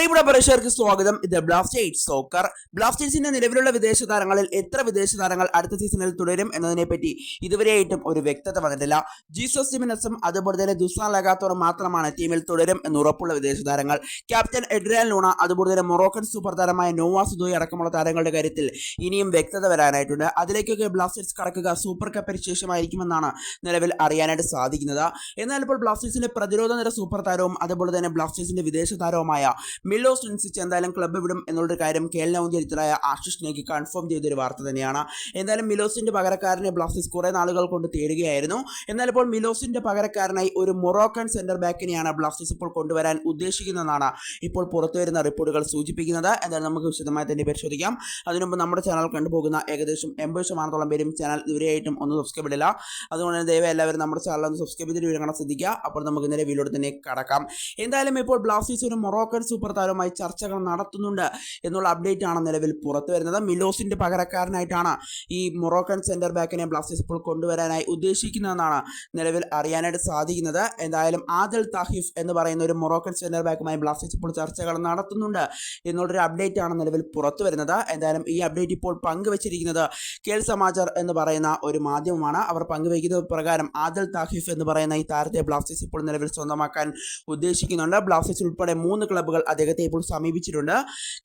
പ്രിയപ്പെട്ട പ്രേക്ഷകർക്ക് സ്വാഗതം. ഇത് ബ്ലാസ്റ്റേഴ്സ് സോക്കർ ബ്ലാസ്റ്റേഴ്സിന്റെ നിലവിലുള്ള വിദേശ താരങ്ങളിൽ എത്ര വിദേശ താരങ്ങൾ അടുത്ത സീസണിൽ തുടരും എന്നതിനെപ്പറ്റി ഇതുവരെയായിട്ടും ഒരു വ്യക്തത വന്നിട്ടില്ല. ജീസസ് ജിമിനസും അതുപോലെ തന്നെ ദുസാൻ ലഗാത്തോറും മാത്രമാണ് ടീമിൽ തുടരും എന്ന് ഉറപ്പുള്ള വിദേശ താരങ്ങൾ. ക്യാപ്റ്റൻ എഡ്രിയാൻ ലൂണ അതുപോലെ തന്നെ മൊറോക്കൻ സൂപ്പർ താരമായ നോവാ സുദോയി അടക്കമുള്ള താരങ്ങളുടെ കാര്യത്തിൽ ഇനിയും വ്യക്തത വരാനായിട്ടുണ്ട്. അതിലേക്കൊക്കെ ബ്ലാസ്റ്റേഴ്സ് കടക്കുക സൂപ്പർ കപ്പിന് ശേഷമായിരിക്കുമെന്നാണ് നിലവിൽ അറിയാനായിട്ട് സാധിക്കുന്നത്. എന്നാൽ ഇപ്പോൾ ബ്ലാസ്റ്റേഴ്സിന്റെ പ്രതിരോധ നിര സൂപ്പർ താരവും അതുപോലെ തന്നെ ബ്ലാസ്റ്റേഴ്സിന്റെ വിദേശ താരവുമായ മിലോസ് ലിൻസിച്ച് എന്തായാലും ക്ലബ്ബ് വിടും എന്നുള്ളൊരു കാര്യം കേരള ചരിത്രമായ ആശിഷ് നേക്ക് കൺഫേം ചെയ്തൊരു വാർത്ത തന്നെയാണ്. എന്തായാലും മിലോസിന്റെ പകരക്കാരനെ ബ്ലാസ്റ്റേഴ്സ് കുറേ നാളുകൾ കൊണ്ട് തേടുകയായിരുന്നു. എന്നാൽ ഇപ്പോൾ മിലോസിന്റെ പകരക്കാരനായി ഒരു മൊറോക്കൻ സെന്റർ ബാക്കിനെയാണ് ബ്ലാസ്റ്റേഴ്സ് ഇപ്പോൾ കൊണ്ടുവരാൻ ഉദ്ദേശിക്കുന്നതെന്നാണ് ഇപ്പോൾ പുറത്തുവരുന്ന റിപ്പോർട്ടുകൾ സൂചിപ്പിക്കുന്നത്. എന്തായാലും നമുക്ക് വിശദമായി തന്നെ പരിശോധിക്കാം. അതിനുമുമ്പ് നമ്മുടെ ചാനൽ കണ്ടുപോകുന്ന ഏകദേശം എൺപത് ശതമാനത്തോളം പേരും ചാനൽ ഇതുവരെയായിട്ടും ഒന്ന് സബ്സ്ക്രൈബ് ഇടില്ല. അതുകൊണ്ട് തന്നെ ദയവായി എല്ലാവരും നമ്മുടെ ചാനൽ ഒന്ന് സബ്സ്ക്രൈബ് ചെയ്ത് വിവരങ്ങൾ ശ്രദ്ധിക്കുക. അപ്പോൾ നമുക്ക് ഇന്നലെ വീഡിയോട് തന്നെ കടക്കാം. എന്തായാലും ഇപ്പോൾ ബ്ലാസ്റ്റേഴ്സ് ഒരു മൊറോക്കൻ സൂപ്പർ താരവുമായി ചർച്ചകൾ നടത്തുന്നുണ്ട് എന്നുള്ള അപ്ഡേറ്റ് ആണ് നിലവിൽ പുറത്തു വരുന്നത്. മിലോസിന്റെ പകരക്കാരനായിട്ടാണ് ഈ മൊറോക്കൻ സെന്റർ ബാക്കിനെ ബ്ലാസ്റ്റേഴ്സ് ഇപ്പോൾ കൊണ്ടുവരാനായി ഉദ്ദേശിക്കുന്നതെന്നാണ് നിലവിൽ അറിയാനായിട്ട് സാധിക്കുന്നത്. എന്തായാലും ആദിൽ താഹിഫ് എന്ന് പറയുന്ന ഒരു മൊറോക്കൻ സെന്റർ ബാക്കുമായി ബ്ലാസ്റ്റേഴ്സ് ഇപ്പോൾ ചർച്ചകൾ നടത്തുന്നുണ്ട് എന്നുള്ളൊരു അപ്ഡേറ്റ് ആണ് നിലവിൽ പുറത്തു വരുന്നത്. എന്തായാലും ഈ അപ്ഡേറ്റ് ഇപ്പോൾ പങ്കുവച്ചിരിക്കുന്നത് കേൾ സമാചർ എന്ന് പറയുന്ന ഒരു മാധ്യമമാണ്. അവർ പങ്കുവയ്ക്കുന്ന പ്രകാരം ആദിൽ താഹിഫ് എന്ന് പറയുന്ന ഈ താരത്തെ ബ്ലാസ്റ്റേഴ്സ് ഇപ്പോൾ നിലവിൽ സ്വന്തമാക്കാൻ ഉദ്ദേശിക്കുന്നുണ്ട്. ബ്ലാസ്റ്റേഴ്സ് ഉൾപ്പെടെ മൂന്ന് ക്ലബ്ബുകൾ അദ്ദേഹത്തെ ഇപ്പോൾ സമീപിച്ചിട്ടുണ്ട്.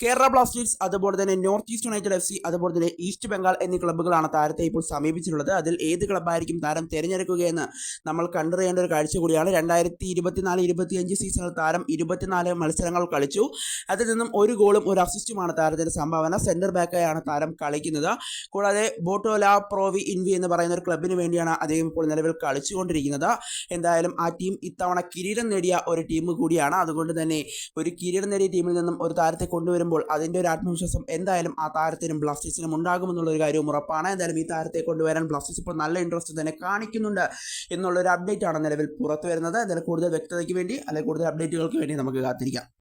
കേരള ബ്ലാസ്റ്റേഴ്സ് അതുപോലെ തന്നെ North East United F C അതുപോലെ തന്നെ ഈസ്റ്റ് ബംഗാൾ എന്നീ ക്ലബ്ബുകളാണ് താരത്തെ ഇപ്പോൾ സമീപിച്ചിട്ടുള്ളത്. അതിൽ ഏത് ക്ലബ്ബായിരിക്കും താരം തിരഞ്ഞെടുക്കുകയെന്ന് നമ്മൾ കണ്ടറിയേണ്ട ഒരു കാഴ്ച കൂടിയാണ്. രണ്ടായിരത്തി ഇരുപത്തിനാല് ഇരുപത്തിയഞ്ച് സീസണിൽ താരം ഇരുപത്തിനാല് മത്സരങ്ങൾ കളിച്ചു. അതിൽ നിന്നും ഒരു ഗോളും ഒരു അസിസ്റ്റുമാണ് താരത്തിന്റെ സംഭാവന. സെന്റർ ബാക്കായാണ് താരം കളിക്കുന്നത്. കൂടാതെ ബോട്ടോല പ്രോവി ഇൻവി എന്ന് പറയുന്ന ഒരു ക്ലബിന് വേണ്ടിയാണ് അദ്ദേഹം ഇപ്പോൾ നിലവിൽ കളിച്ചുകൊണ്ടിരിക്കുന്നത്. എന്തായാലും ആ ടീം ഇത്തവണ കിരീടം നേടിയ ഒരു ടീം കൂടിയാണ്. അതുകൊണ്ട് തന്നെ ഒരു കിരീടം നേടിയ ടീമിൽ നിന്നും ഒരു താരത്തെ കൊണ്ടുവരുമ്പോൾ അതിന്റെ ഒരു ആത്മവിശ്വാസം എന്തായാലും ആ താരത്തിനും ബ്ലാസ്റ്റേഴ്സിനും ഉണ്ടാകുമെന്നുള്ള ഒരു കാര്യവും ഉറപ്പാണ്. എന്തായാലും ഈ താരത്തെ കൊണ്ടുവരാൻ ബ്ലാസ്റ്റേഴ്സ് ഇപ്പോൾ നല്ല ഇൻട്രസ്റ്റ് തന്നെ കാണിക്കുന്നുണ്ട് എന്നുള്ളൊരു അപ്ഡേറ്റ് ആണ് നിലവിൽ പുറത്തു വരുന്നത്. എന്തായാലും കൂടുതൽ വ്യക്തതയ്ക്ക് വേണ്ടി അല്ലെങ്കിൽ കൂടുതൽ അപ്ഡേറ്റുകൾക്ക് വേണ്ടി നമുക്ക് കാത്തിരിക്കാം.